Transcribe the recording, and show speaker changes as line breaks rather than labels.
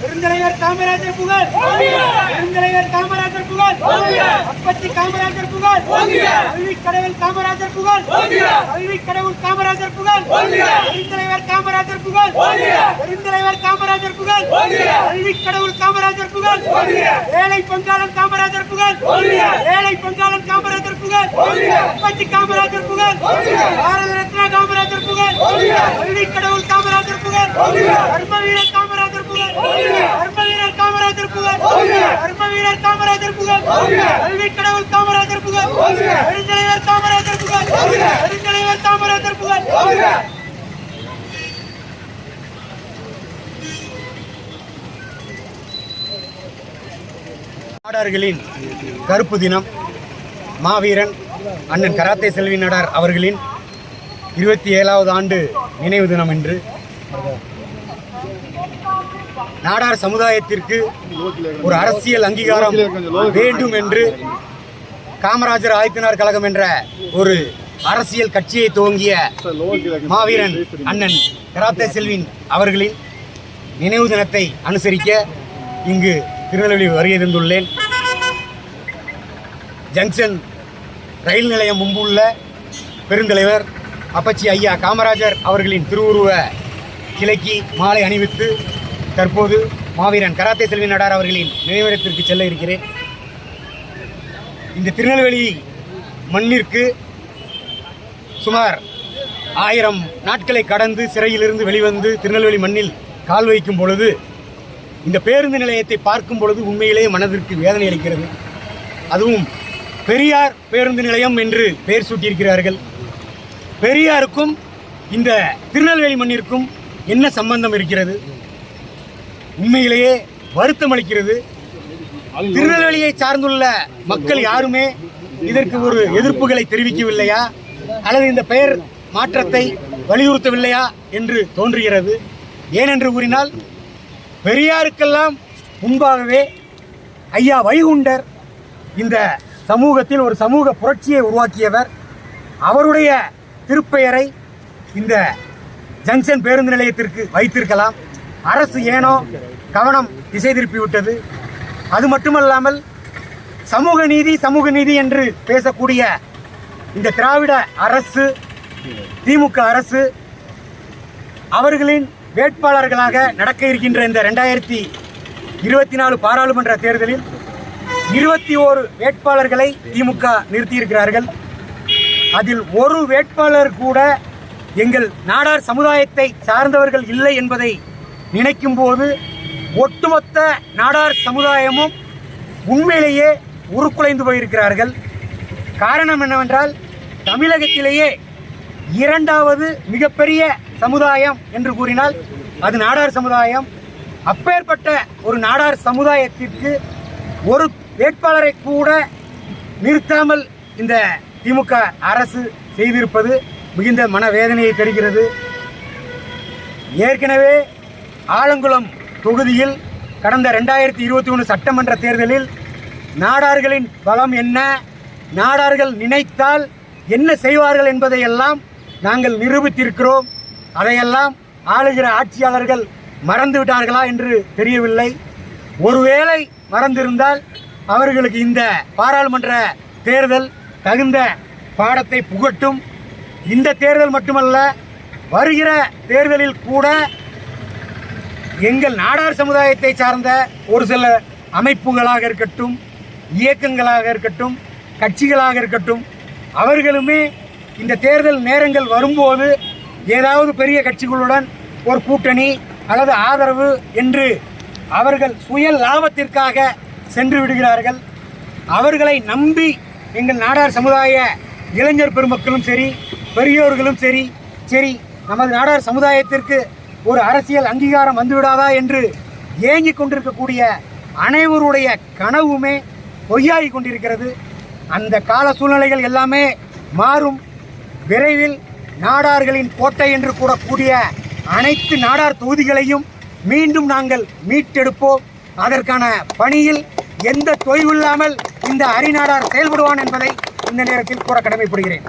பெருந்தலைவர் காமராஜர் புகழ்! பெருந்தலைவர் காமராஜர் அப்பச்சி காமராஜர் புகழ் கல்வி கடவுள் காமராஜர் புகழ் கல்வி கடவுள் காமராஜர் புகழ் பெருந்தலைவர் காமராஜர் புகழ் பெருந்தலைவர் காமராஜர் புகழ் கல்வி கடவுள் காமராஜர் புகழ் ஏழை பங்காளன் காமராஜர் புகழ் ஏழை பங்காளன் காமராஜர் புகழ் அப்பச்சி காமராஜர் புகழ் பாரத ரத்னா காமராஜர் புகழ் கல்வி கடவுள் காமராஜர் புகழ் கர்ம வீரர் காமராஜர் புகழ் கர்ம வீரர் காமராஜர் புகழ் கர்ம காமராஜர் புகழ். கல்வி கடவுள் காமராஜர் புகழ். பெருந்தலைவர் காமராஜர் புகழ். பெருந்தலைவர் காமராஜர் புகழ்.
நாடார்களின் கருப்பு தினம் மாவீரன் அண்ணன் கராத்தே செல்வி நாடார் அவர்களின் இருபத்தி ஏழாவது ஆண்டு நினைவு தினம் என்று நாடார் சமுதாயத்திற்கு ஒரு அரசியல் அங்கீகாரம் வேண்டும் என்று காமராஜர் ஆயத்தினார் கழகம் என்ற ஒரு அரசியல் கட்சியை துவங்கிய மாவீரன் அண்ணன் கராத்தே செல்வின் அவர்களின் நினைவு தினத்தை அனுசரிக்க இங்கு திருநெல்வேலி வருகை தந்துள்ளேன் ஜங்ஷன் ரயில் நிலையம் முன்புள்ள பெருந்தலைவர் அப்பச்சி ஐயா காமராஜர் அவர்களின் திருவுருவ கிளைக்கு மாலை அணிவித்து தற்போது மாவீரன் கராத்தே செல்வி நடார் அவர்களின் நினைவிடத்திற்கு செல்ல இருக்கிறேன். இந்த திருநெல்வேலி மண்ணிற்கு சுமார் ஆயிரம் நாட்களை கடந்து சிறையிலிருந்து வெளிவந்து திருநெல்வேலி மண்ணில் கால் வைக்கும் பொழுது இந்த பேருந்து நிலையத்தை பார்க்கும் பொழுது உண்மையிலேயே மனதிற்கு வேதனை அளிக்கிறது. அதுவும் பெரியார் பேருந்து நிலையம் என்று பெயர் சூட்டியிருக்கிறார்கள். பெரியாருக்கும் இந்த திருநெல்வேலி மண்ணிற்கும் என்ன சம்பந்தம் இருக்கிறது? உண்மையிலேயே வருத்தம் அளிக்கிறது. திருநெல்வேலியை சார்ந்துள்ள மக்கள் யாருமே இதற்கு ஒரு எதிர்ப்புகளை தெரிவிக்கவில்லையா? அல்லது இந்த பெயர் மாற்றத்தை வலியுறுத்தவில்லையா என்று தோன்றுகிறது. ஏனென்று கூறினால் பெரியாருக்கெல்லாம் முன்பாகவே ஐயா வைகுண்டர் இந்த சமூகத்தில் ஒரு சமூக புரட்சியை உருவாக்கியவர். அவருடைய திருப்பெயரை இந்த ஜங்ஷன் பேருந்து நிலையத்திற்கு வைத்திருக்கலாம். அரசு ஏனோ கவனம் திசை திருப்பி விட்டது. அது மட்டுமல்லாமல் சமூக நீதி சமூக நீதி என்று பேசக்கூடிய இந்த திராவிட அரசு திமுக அரசு அவர்களின் வேட்பாளர்களாக நடக்க இருக்கின்ற இந்த ரெண்டாயிரத்தி இருபத்தி நாலு பாராளுமன்ற தேர்தலில் இருபத்தி ஓரு வேட்பாளர்களை திமுக நிறுத்தியிருக்கிறார்கள். அதில் ஒரு வேட்பாளர் கூட எங்கள் நாடார் சமுதாயத்தை சார்ந்தவர்கள் இல்லை என்பதை நினைக்கும் போது ஒட்டுமொத்த நாடார் சமுதாயமும் உண்மையிலேயே உருக்குலைந்து போயிருக்கிறார்கள். காரணம் என்னவென்றால் தமிழகத்திலேயே இரண்டாவது மிகப்பெரிய சமுதாயம் என்று கூறினால் அது நாடார் சமுதாயம். அப்பேற்பட்ட ஒரு நாடார் சமுதாயத்திற்கு ஒரு வேட்பாளரை கூட நிறுத்தாமல் இந்த திமுக அரசு செய்திருப்பது மிகுந்த மனவேதனையை தருகிறது. ஏற்கனவே ஆலங்குளம் தொகுதியில் கடந்த ரெண்டாயிரத்தி இருபத்தி ஒன்று சட்டமன்ற தேர்தலில் நாடார்களின் பலம் என்ன? நாடார்கள் நினைத்தால் என்ன செய்வார்கள் என்பதையெல்லாம் நாங்கள் நிரூபித்திருக்கிறோம். அதையெல்லாம் ஆளுகிற ஆட்சியாளர்கள் மறந்துவிட்டார்களா என்று தெரியவில்லை. ஒருவேளை மறந்திருந்தால் அவர்களுக்கு இந்த பாராளுமன்ற தேர்தல் தகுந்த பாடத்தை புகட்டும். இந்த தேர்தல் மட்டுமல்ல வருகிற தேர்தலில் கூட எங்கள் நாடார் சமுதாயத்தை சார்ந்த ஒரு சில அமைப்புகளாக இருக்கட்டும் இயக்கங்களாக இருக்கட்டும் கட்சிகளாக இருக்கட்டும் அவர்களுமே இந்த தேர்தல் நேரங்கள் வரும்போது ஏதாவது பெரிய கட்சிகளுடன் ஒரு கூட்டணி அல்லது ஆதரவு என்று அவர்கள் சுய லாபத்திற்காக சென்று விடுகிறார்கள். அவர்களை நம்பி எங்கள் நாடார் சமுதாய இளைஞர் பெருமக்களும் சரி பெரியோர்களும் சரி சரி நமது நாடார் சமுதாயத்திற்கு ஒரு அரசியல் அங்கீகாரம் வந்துவிடாதா என்று ஏங்கிக் கொண்டிருக்கக்கூடிய அனைவருடைய கனவுமே பொய்யாகி கொண்டிருக்கிறது. அந்த கால சூழ்நிலைகள் எல்லாமே மாறும். விரைவில் நாடார்களின் கோட்டை என்று கூறக்கூடிய அனைத்து நாடார் தொகுதிகளையும் மீண்டும் நாங்கள் மீட்டெடுப்போம். அதற்கான பணியில் எந்த தொய்வில்லாமல் இந்த அரிநாடார் செயல்படுவான் என்பதை இந்த நேரத்தில் கூற கடமைப்படுகிறேன்.